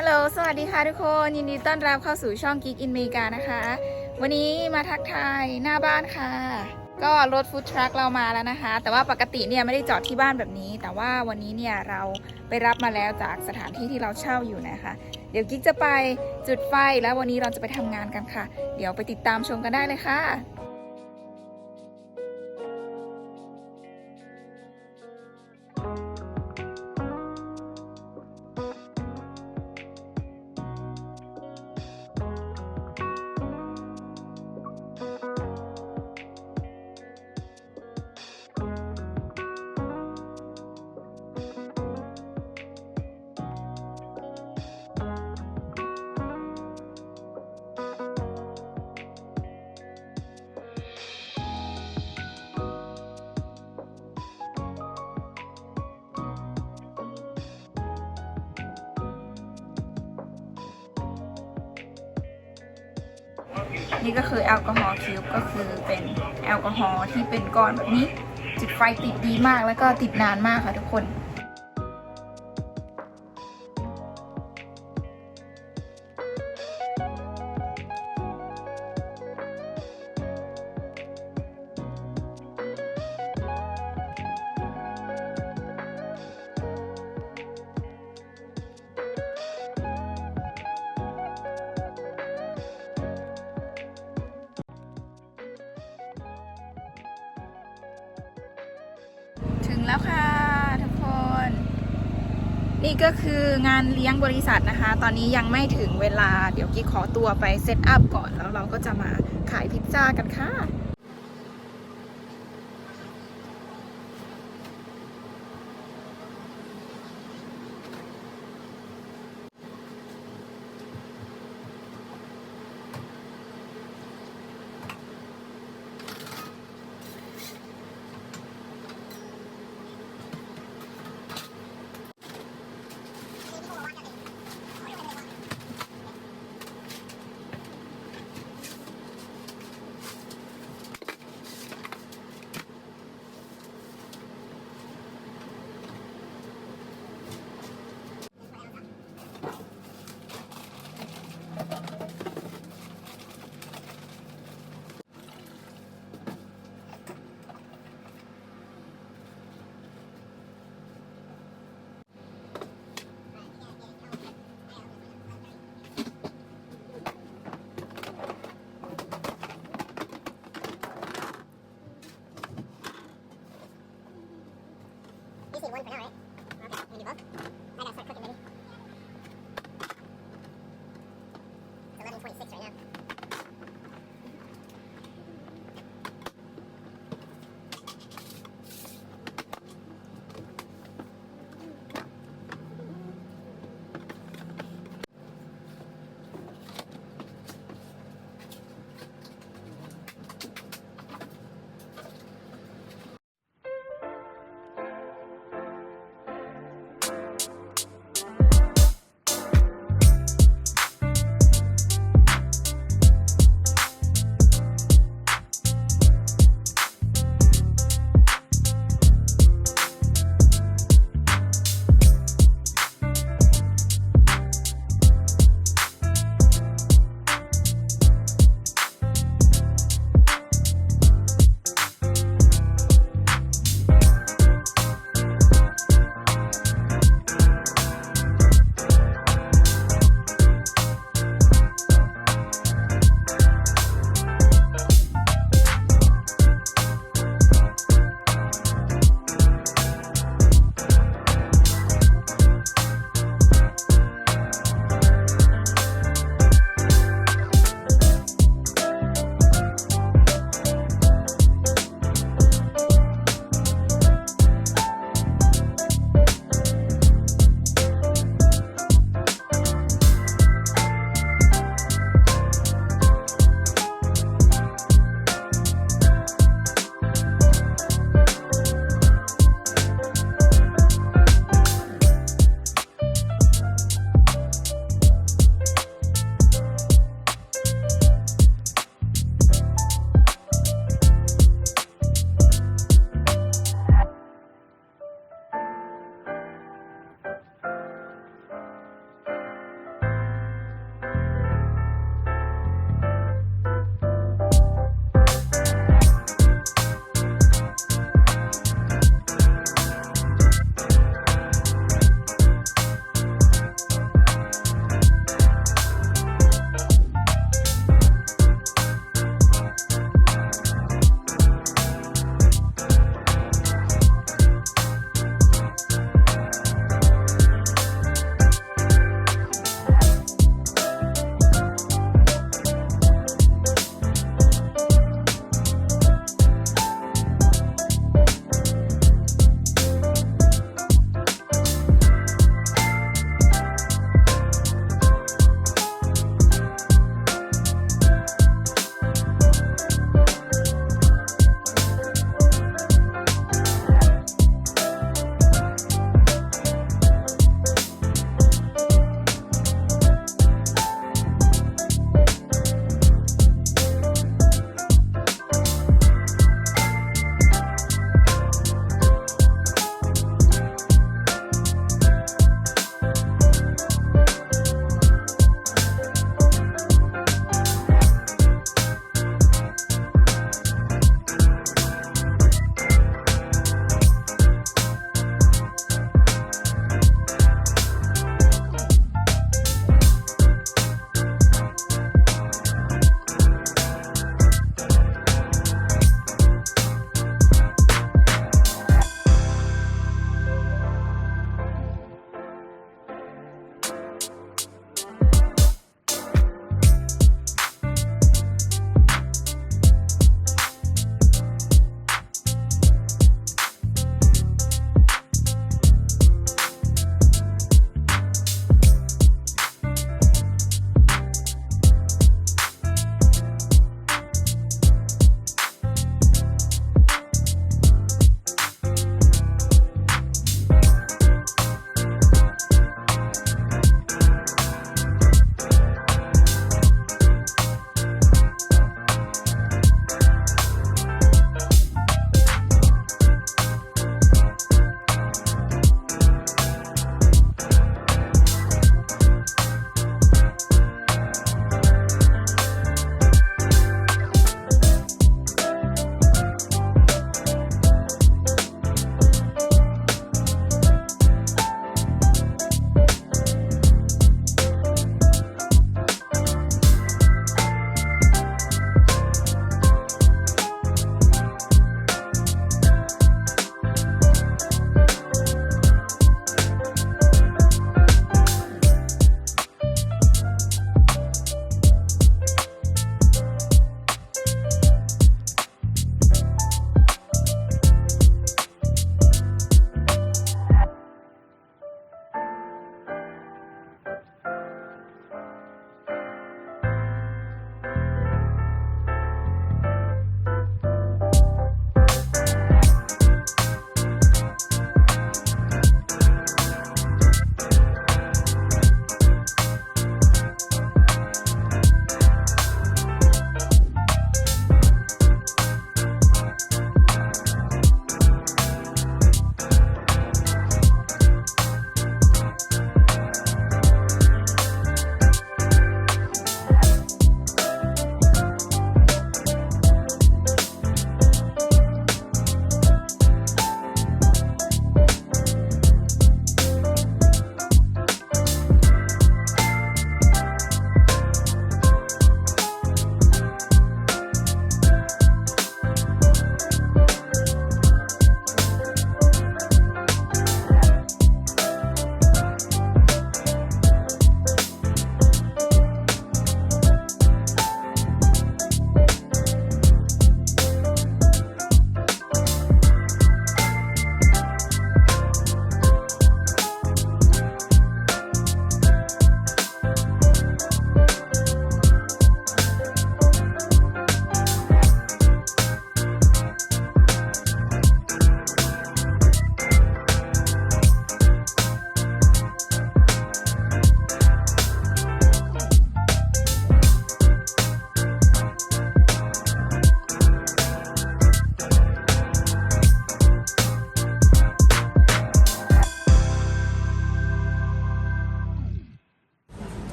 ฮัลโหล สวัสดีค่ะทุกคน ยินดีต้อนรับเข้าสู่ช่อง Geek in m e g a นะคะ วันนี้มาทักทายหน้าบ้านค่ะ ก็รถฟู้ดทรัคเรามาแล้วนะคะ แต่ว่าปกติเนี่ยไม่ได้จอดที่บ้านแบบนี้ แต่ว่าวันนี้เนี่ยเราไปรับมาแล้วจากสถานที่ที่เราเช่าอยู่นะคะ เดี๋ยวกิ๊กจะไปจุดไฟแล้ววันนี้เราจะไปทำงานกันค่ะ เดี๋ยวไปติดตามชมกันได้เลยค่ะ นี่ก็คือแอลกอฮอล์คิวบ์ก็คือเป็นแอลกอฮอล์ที่เป็นก้อนแบบนี้ จุดไฟติดดีมากแล้วก็ติดนานมากค่ะทุกคน แล้วค่ะทุกคน นี่ก็คืองานเลี้ยงบริษัทนะคะ ตอนนี้ยังไม่ถึงเวลาเดี๋ยวกี้ขอตัวไปเซตอัพก่อนแล้วเราก็จะมาขายพิซซ่ากันค่ะ one for now, right?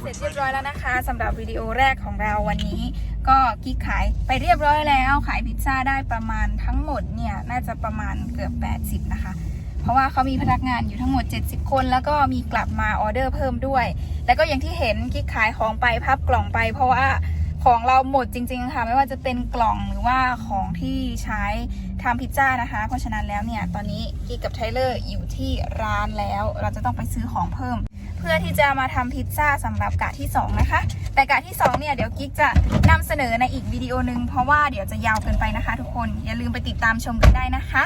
เสร็จเรียบร้อยแล้วนะคะสำหรับวิดีโอแรกของเราวันนี้ ก็กิ๊กขายไปเรียบร้อยแล้ว ขายพิซซ่าได้ประมาณทั้งหมดเนี่ยน่าจะประมาณเกือบ 80 นะคะ เพราะว่าเขามีพนักงานอยู่ทั้งหมด 70 คน แล้วก็มีกลับมาออเดอร์เพิ่มด้วย แล้วก็อย่างที่เห็นกิ๊กขายของไปพับกล่องไป เพราะว่าของเราหมดจริงๆค่ะไม่ว่าจะเป็นกล่องหรือว่าของที่ใช้ทำพิซซ่านะคะ เพราะฉะนั้นแล้วเนี่ยตอนนี้กิ๊กกับไทเลอร์อยู่ที่ร้านแล้ว เราจะต้องไปซื้อของเพิ่ม พื่อที่จะมาทำพิซซ่าสำหรับกะที่ 2 นะคะ แต่กะที่ 2 เนี่ยเดี๋ยวกิ๊กจะนำเสนอในอีกวิดีโอหนึ่งเพราะว่าเดี๋ยวจะยาวเกินไปนะคะ ทุกคนอย่าลืมไปติดตามชมกันได้นะคะ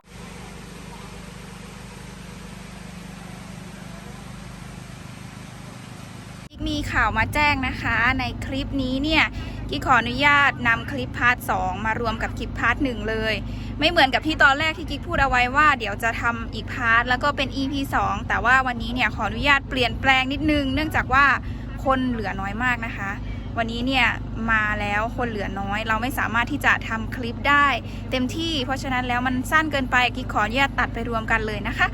มีข่าวมาแจ้งนะคะ ในคลิปนี้เนี่ย กิ๊กขออนุญาตนำคลิปพาร์ท2มารวมกับคลิปพาร์ท1เลย ไม่เหมือนกับที่ตอนแรกที่กิ๊กพูดเอาไว้ว่าเดี๋ยวจะทำอีกพาร์ทแล้วก็เป็น EP 2 แต่ว่าวันนี้เนี่ยขออนุญาตเปลี่ยนแปลงนิดนึง เนื่องจากว่าคนเหลือน้อยมากนะคะ วันนี้เนี่ยมาแล้วคนเหลือน้อย เราไม่สามารถที่จะทำคลิปได้ เต็มที่ เพราะฉะนั้นแล้วมันสั้นเกินไปกิ๊กขออนุญาตตัดไปรวมกันเลยนะคะ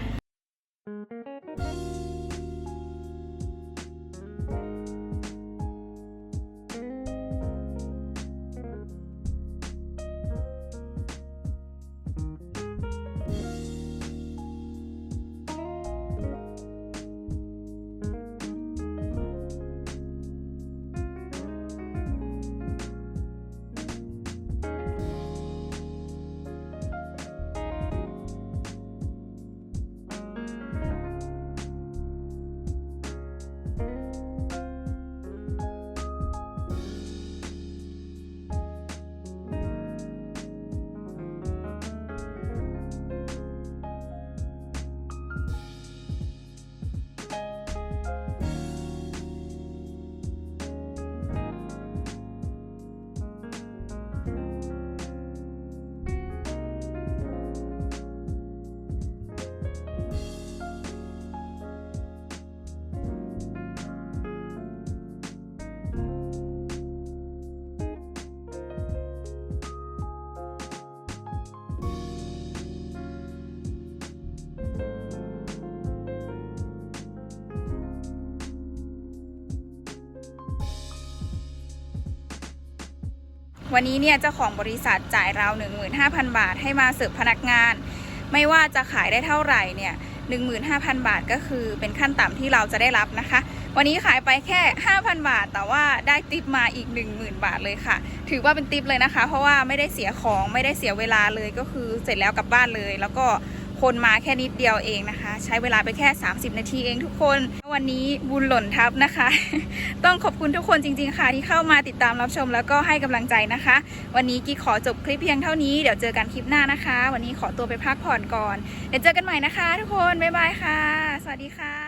วันนี้เนี่ยเจ้าของบริษัทจ่ายเรา15,000 บาทให้มาเสิร์ฟพนักงาน ไม่ว่าจะขายได้เท่าไหร่เนี่ย15,000 บาทก็คือเป็นขั้นต่ำที่เราจะได้รับนะคะ วันนี้ขายไปแค่ 5,000 บาท แต่ว่าได้ติปมาอีก 10,000 บาทเลยค่ะ ถือว่าเป็นติปเลยนะคะ เพราะว่าไม่ได้เสียของไม่ได้เสียเวลาเลยก็คือเสร็จแล้วกลับบ้านเลย แล้วก็ คนมาแค่นิดเดียวเองนะคะ ใช้เวลาไปแค่ 30 นาทีเองทุกคน วันนี้บุญหล่นทับนะคะ ต้องขอบคุณทุกคนจริง ๆ ค่ะ ที่เข้ามาติดตามรับชมแล้วก็ให้กำลังใจนะคะ วันนี้กิ๊กขอจบคลิปเพียงเท่านี้เดี๋ยวเจอกันคลิปหน้านะคะ วันนี้ขอตัวไปพักผ่อนก่อนเดี๋ยวเจอกันใหม่นะคะ ทุกคนบ๊ายบายค่ะ สวัสดีค่ะ